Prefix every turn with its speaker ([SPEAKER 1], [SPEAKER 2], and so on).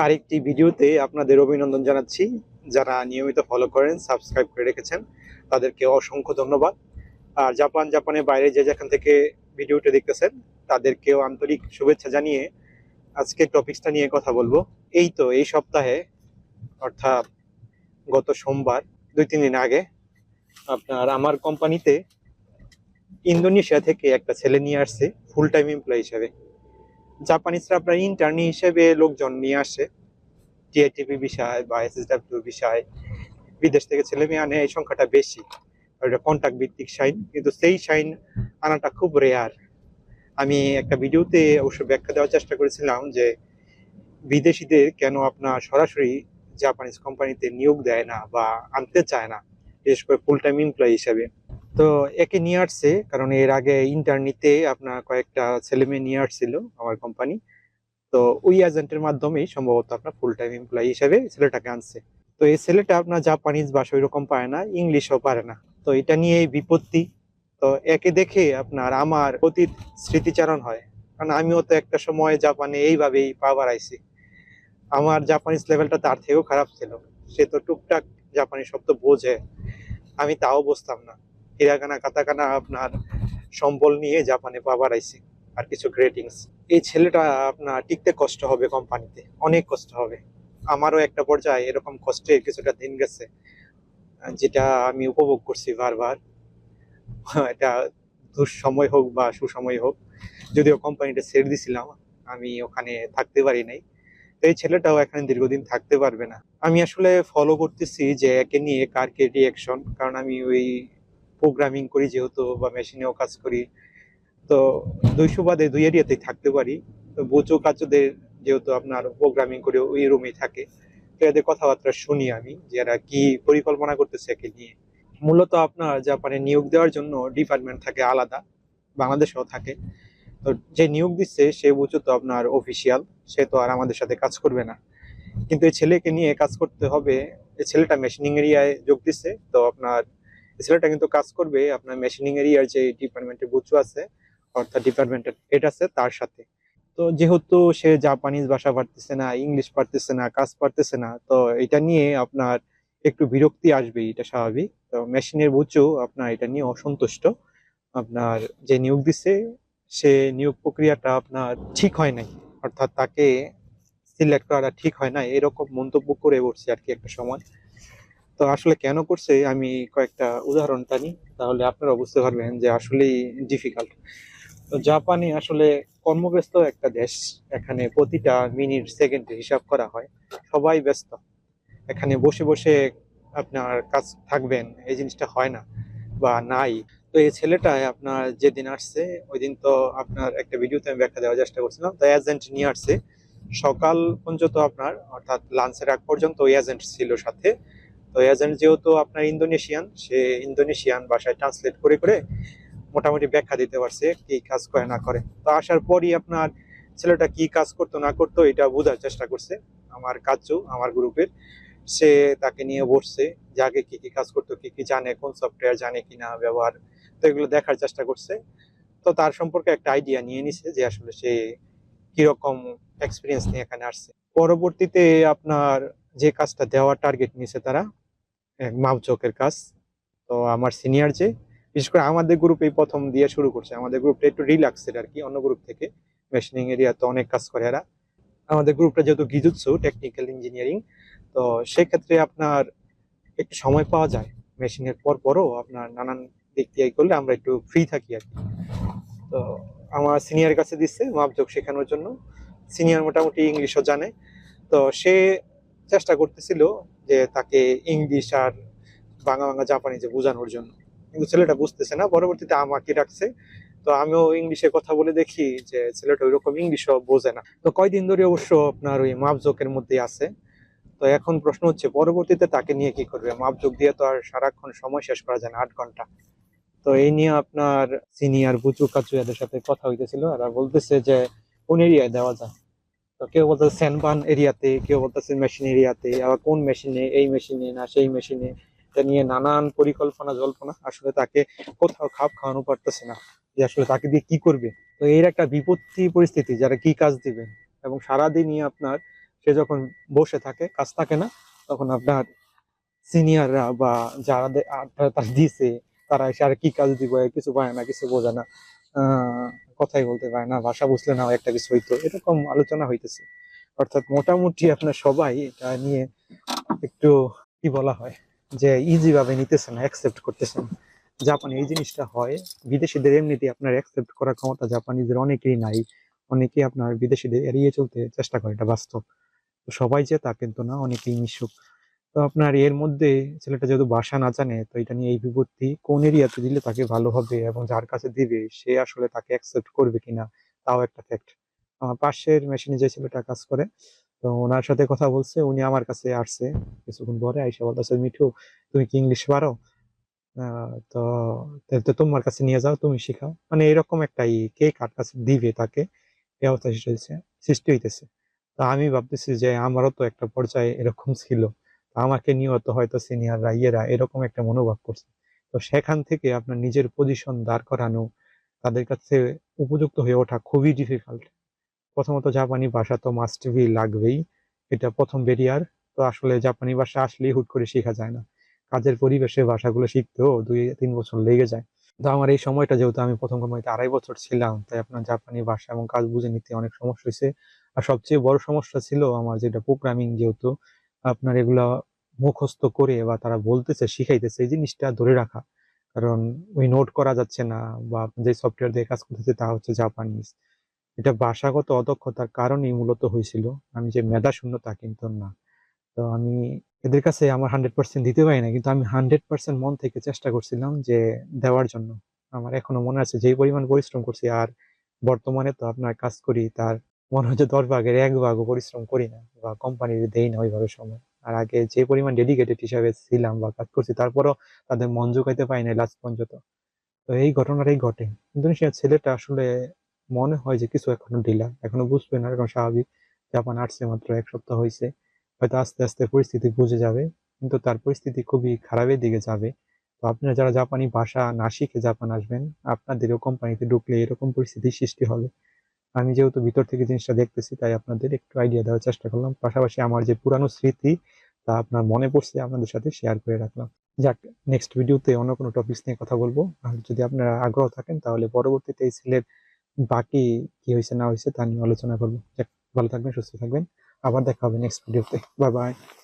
[SPEAKER 1] আরেকটি ভিডিওতে আপনাদের অভিনন্দন জানাচ্ছি। যারা নিয়মিত ফলো করেন সাবস্ক্রাইব করে রেখেছেন, তাদেরকে অসংখ্য ধন্যবাদ। আর জাপান জাপানের বাইরে যে যেখান থেকে ভিডিওটা দেখতেছেন, তাদেরকেও আন্তরিক শুভেচ্ছা জানিয়ে আজকে টপিকসটা নিয়ে কথা বলব। এই তো, এই সপ্তাহে, অর্থাৎ গত সোমবার, দুই, তিন দিন আগে, আপনার আমার কোম্পানিতে ইন্দোনেশিয়া থেকে একটা ছেলে নিয়ে আসছে ফুল টাইম এমপ্লয় হিসেবে। জাপানিজরা আপনার ইন্টার্নি হিসেবে লোকজন নিয়ে আসে। টিআইটিপি বিষয় বা এসএসডাব্লিউ বিষয়, বিদেশ থেকে ছেলে মেয়ে আনে, এই সংখ্যাটা বেশি। এটা কন্ট্যাক্ট ভিত্তিক সাইন, কিন্তু সেই সাইন আনাটা খুব রেয়ার আমি একটা ভিডিওতে অবশ্য ব্যাখ্যা দেওয়ার চেষ্টা করেছিলাম যে বিদেশিদের কেন আপনার সরাসরি জাপানিজ কোম্পানিতে নিয়োগ দেয় না বা আনতে চায় না, বিশেষ করে ফুল টাইম এমপ্লয়ি হিসেবে। তো একে নিয়ে আসছে, কারণ এর আগে ইন্টারনিতে আপনার কয়েকটা ছেলে মেয়ে নিয়ে আসছিল আমার কোম্পানি তো ওই এজেন্টের মাধ্যমেই সম্ভবত আপনার ফুল টাইম এমপ্লয়ি হিসেবে ছেলেটাকে আনছে। তো এই ছেলেটা আপনার জাপানিজ ভাষা ওইরকম পারে না ইংলিশও পারে না। তো এটা নিয়ে বিপত্তি। তো একে দেখে আপনার আমার অতীত স্মৃতিচারণ হয়। কারণ আমিও তো একটা সময় জাপানে এইভাবেই পা বাড়াইছি। আমার জাপানিজ লেভেলটা তার থেকেও খারাপ ছিল। সে তো টুকটাক জাপানি শব্দ বোঝে। আমি তাও বুঝতাম না। হিরাগানা কাতাকানা আপনার সম্বল নিয়ে জাপানে পা বাড়াইছি আর কিছু গ্রেটিংস এই ছেলেটা আপনার টিকতে কষ্ট হবে কোম্পানিতে অনেক কষ্ট হবে। আমারও একটা পর্যায়ে এরকম কষ্টের কিছুটা দিন গেছে, যেটা আমি উপভোগ করছি বারবার। এটা দুঃসময় হোক বা সুসময় হোক, যদিও কোম্পানিটা ছেড়ে দিছিলাম, আমি ওখানে থাকতে পারি নাই। তো এই ছেলেটাও এখানে দীর্ঘদিন থাকতে পারবে না। আমি আসলে ফলো করতেছি যে একে নিয়ে কার কে রিয়াকশন কারণ আমি ওই প্রোগ্রামিং করি যেহেতু বা মেশিনেও কাজ করি। তো দুইশো বাদে দুই এরিয়াতেই থাকতে পারি। তো বোচো কাচোদের যেহেতু আপনার প্রোগ্রামিং করে ওই রুমেই থাকে। তো এদের কথাবার্তা শুনি আমি যে এরা কি পরিকল্পনা করতেছে একে নিয়ে। মূলত আপনার জাপানে নিয়োগ দেওয়ার জন্য ডিপার্টমেন্ট থাকে আলাদা, বাংলাদেশেও থাকে। তো যে নিয়োগ দিচ্ছে, সে বুঝো তো আপনার অফিসিয়াল সে তো আর আমাদের সাথে কাজ করবে না। কিন্তু এই ছেলেকে নিয়ে কাজ করতে হবে। এই ছেলেটা মেশিনিং এরিয়ায় যোগ দিচ্ছে তো আপনার ছেলেটা কিন্তু কাজ করবে আপনার মেশিনিং এরিয়ার যে ডিপার্টমেন্টের বুচু আছে, অর্থাৎ ডিপার্টমেন্টের হেড আছে তার সাথে। তো যেহেতু সে জাপানিজ ভাষা পারতেছে না ইংলিশ পারতেছে না, কাজ পারতেছে না, তো এটা নিয়ে আপনার একটু বিরক্তি আসবেই, এটা স্বাভাবিক। তো মেশিনের বুচু আপনার এটা নিয়ে অসন্তুষ্ট। আপনার যে নিয়োগ দিছে, সে নিয়োগ প্রক্রিয়াটা আপনার ঠিক হয় নাই, অর্থাৎ তাকে সিলেক্ট করাটা ঠিক হয় না এরকম মন্তব্য করে উঠছে আর কি একটা সময়। তো আসলে কেন করছে, আমি কয়েকটা উদাহরণ টানি, তাহলে আপনারা বুঝতে পারবেন যে আসলেই ডিফিকাল্ট তো জাপানে আসলে কর্মব্যস্ত একটা দেশ, এখানে প্রতিটা মিনিট সেকেন্ডে হিসাব করা হয়, সবাই ব্যস্ত। এখানে বসে বসে আপনার কাজ থাকবেন, এই জিনিসটা হয় না বা নাই। তো এই ছেলেটায় আপনার যেদিন আসছে ওই দিন তো আপনার একটা ভিডিওতে আমি ব্যাখ্যা দেওয়ার চেষ্টা করছিলাম, তো এজেন্ট নিয়ে আসছে। সকাল পর্যন্ত আপনার, অর্থাৎ লাঞ্চের আগ পর্যন্ত ওই এজেন্ট ছিল সাথে। তো এজেন্ট যেহেতু আপনার ইন্দোনেশিয়ান, সে ইন্দোনেশিয়ান ভাষায় ট্রান্সলেট করে করে মোটামুটি ব্যাখ্যা দিতে পারছে কি কাজ করে না করে। তো আসার পরই আপনার ছেলেটা কি কাজ করতো না করতো এটা বোঝার চেষ্টা করছে। আমার কাজও আমার গ্রুপের, সে তাকে নিয়ে বসছে যে আগে কি কি কাজ করতো, কি কি জানে, কোন সফটওয়্যার জানে কি না ব্যবহার, তো এগুলো দেখার চেষ্টা করছে। তো তার সম্পর্কে একটা আইডিয়া নিয়ে নিছে যে আসলে সে কীরকম এক্সপিরিয়েন্স নিয়ে এখানে আসছে। পরবর্তীতে আপনার যে কাজটা দেওয়ার টার্গেট নিছে তারা মাপচকের কাজ। তো আমার সিনিয়র যে, বিশেষ করে আমাদের গ্রুপ এই প্রথম দিয়ে শুরু করছে, আমাদের গ্রুপটা একটু রিল্যাক্সের আর কি, অন্য গ্রুপ থেকে। মেশিনিং এরিয়া তো অনেক কাজ করে এরা। আমাদের গ্রুপটা যেহেতু গিজুৎসু টেকনিক্যাল ইঞ্জিনিয়ারিং তো সেক্ষেত্রে আপনার একটু সময় পাওয়া যায়। মেশিনের পর পরও আপনার নানান দিক দিয়ে করলে আমরা একটু ফ্রি থাকি আর কি। তো আমার সিনিয়র কাছে দিচ্ছে মাপজোক শেখানোর জন্য। সিনিয়র মোটামুটি ইংলিশও জানে। তো সে চেষ্টা করতেছিল যে তাকে ইংলিশ আর বাংলা বাংলা জাপানিজে বোঝানোর জন্য। কিন্তু ছেলেটা বুঝতেছে না, পরবর্তীতে আমাকে রাখছে তো আমিও ইংলিশে কথা বলে দেখি যে ছেলেটা ওইরকম ইংলিশও বোঝে না। তো কয়দিন ধরে অবশ্য আপনার ওই মাপজোকের মধ্যে আছে। তো এখন প্রশ্ন হচ্ছে, পরবর্তীতে তাকে নিয়ে কি করবে? মাপজোক দিয়ে তো আর সারাক্ষণ সময় শেষ করা যায় না, আট ঘণ্টা। তো এই নিয়ে আপনার সিনিয়র বুচু কাচু এদের সাথে কথা হইতেছিল আর বলতেছে যে, কোন এরিয়ায় দেওয়া যায়? কেউ বলতেছে স্যানবান এরিয়াতে, কেউ বলতেছে মেশিন এরিয়াতে, আবার কোন মেশিনে এই মেশিনে না সেই মেশিনে এটা নিয়ে নানান পরিকল্পনা, জল্পনা। আসলে তাকে কোথাও খাপ খাওয়ানো পারতেছে না যে আসলে তাকে দিয়ে কি করবে। তো এর একটা বিপত্তি পরিস্থিতি, যারা কি কাজ দিবে। এবং সারাদিনই আপনার, সে যখন বসে থাকে, কাজ থাকে না, তখন আপনার সিনিয়ররা বা যারা দিছে, তারা এসে আর কি কাজ দিব কিছু পায় না, কিছু বোঝে না। কথাই বলতে পারে না, ভাষা বুঝলে না একটা কিছু হইতো। এরকম আলোচনা হইতেছে। অর্থাৎ মোটামুটি আপনার সবাই এটা নিয়ে একটু কি বলা হয়, যে ইজি ভাবে নিতেছে না অ্যাকসেপ্ট করতেছে না জাপানে এই জিনিসটা হয়। বিদেশিদের এমনিতেই আপনার অ্যাকসেপ্ট করার ক্ষমতা জাপানিদের অনেকেরই নাই। অনেকেই আপনার বিদেশিদের এড়িয়ে চলতে চেষ্টা করে, এটা বাস্তব। সবাই যে তা কিন্তু না, অনেকেই মিশুক। তো আপনার এর মধ্যে ছেলেটা যেহেতু ভাষা না জানে তো এটা নিয়ে এই বিপত্তি কোন এরিয়াতে দিলে তাকে ভালো হবে এবং যার কাছে দিবে সে আসলে তাকে অ্যাকসেপ্ট করবে কিনা তাও একটা ফ্যাক্ট আমার পাশের মেশিনে যে ছেলেটা কাজ করে তো ওনার সাথে কথা বলছে উনি আমার কাছে আসছে। কিছুক্ষণ পরে আইসা বলতেছে মিঠু তুমি কি ইংলিশ পারো? তো তোমার কাছে নিয়ে যাও তুমি শিখাও। মানে এরকম একটা ই, কে কার কাছে দিবে তাকে এই অবস্থা সৃষ্টি হইতেছে। তো আমি ভাবতেছি যে আমারও তো একটা পর্যায়ে এরকম ছিল। আমাকে নিয়েও তো হয়তো সিনিয়ররা ইয়েরা এরকম একটা মনোভাব করছে। তো সেখান থেকে আপনার নিজের পজিশন দাঁড় করানো, তাদের কাছে উপযুক্ত হয়ে ওঠা খুবই ডিফিকাল্ট প্রথমত জাপানি ভাষা তো মাস্ট বি লাগবেই। এটা প্রথম ব্যারিয়ার তো আসলে জাপানি ভাষা আসলেই হুট করে শেখা যায় না। কাজের পরিবেশে ভাষাগুলো শিখতেও দুই, তিন বছর লেগে যায়। তো আমার এই সময়টা যেহেতু আমি প্রথম কোম্পানিতে আড়াই বছর ছিলাম, তাই আপনার জাপানি ভাষা এবং কাজ বুঝে নিতে অনেক সমস্যা হয়েছে। আর সবচেয়ে বড় সমস্যা ছিল আমার যেটা প্রোগ্রামিং যেহেতু আপনার এগুলা মুখস্থ করে বা তারা বলতেছে, শিখাইতেছে, এই জিনিসটা ধরে রাখা। কারণ ওই নোট করা যাচ্ছে না বা যে সফটওয়্যার দিয়ে কাজ করতেছে তা হচ্ছে জাপানিজ। এটা ভাষাগত অদক্ষতার কারণেই মূলত হয়েছিল। আমি যে মেধা শূন্য তা কিন্তু না। তো আমি এদের কাছে আমার হান্ড্রেড পার্সেন্ট দিতে পারি না কিন্তু আমি হান্ড্রেড পার্সেন্ট মন থেকে চেষ্টা করছিলাম যে দেওয়ার জন্য। আমার এখনও মনে আছে যেই পরিমাণ পরিশ্রম করছি আর বর্তমানে তো আপনার কাজ করি তার মনে হচ্ছে দশ ভাগের এক ভাগও পরিশ্রম করি না বা কোম্পানির দেই না ওইভাবে সময়। আর আগে যে পরিমাণ ডেডিকেটেড হিসাবে ছিলাম বা কাজ করছি, তারপরও তাদের মন জোগাইতে পারি না লাস্ট পর্যন্ত। তো এই ঘটনাটাই ঘটে। ইন্দোনেশিয়ার ছেলেটা আসলে মনে হয় যে কিছু এখনও ঢিলা, এখনও বুঝবে না, এরকম স্বাভাবিক। জাপান আসছে মাত্র এক সপ্তাহ হয়েছে হয়তো আস্তে আস্তে পরিস্থিতি বুঝে যাবে, কিন্তু তার পরিস্থিতি খুবই খারাপের দিকে যাবে। তো আপনারা যারা জাপানি ভাষা না শিখে জাপান আসবেন, আপনাদেরও কোম্পানিতে ঢুকলে এরকম পরিস্থিতির সৃষ্টি হবে। আমি যেহেতু ভিতর থেকে জিনিসটা দেখতেছি, তাই আপনাদের একটু আইডিয়া দেওয়ার চেষ্টা করলাম। পাশাপাশি আমার যে পুরানো স্মৃতি, তা আপনার মনে পড়ছে, আপনাদের সাথে শেয়ার করে রাখলাম। যাক নেক্সট ভিডিওতে অন্য কোনো টপিকস নিয়ে কথা বলব। আর যদি আপনারা আগ্রহ থাকেন, তাহলে পরবর্তীতে এই ছেলের বাকি কি হয়েছে, না হয়েছে, তা নিয়ে আলোচনা করব। যাক, ভালো থাকবেন, সুস্থ থাকবেন। আবার দেখা হবে নেক্সট ভিডিওতে বাই বাই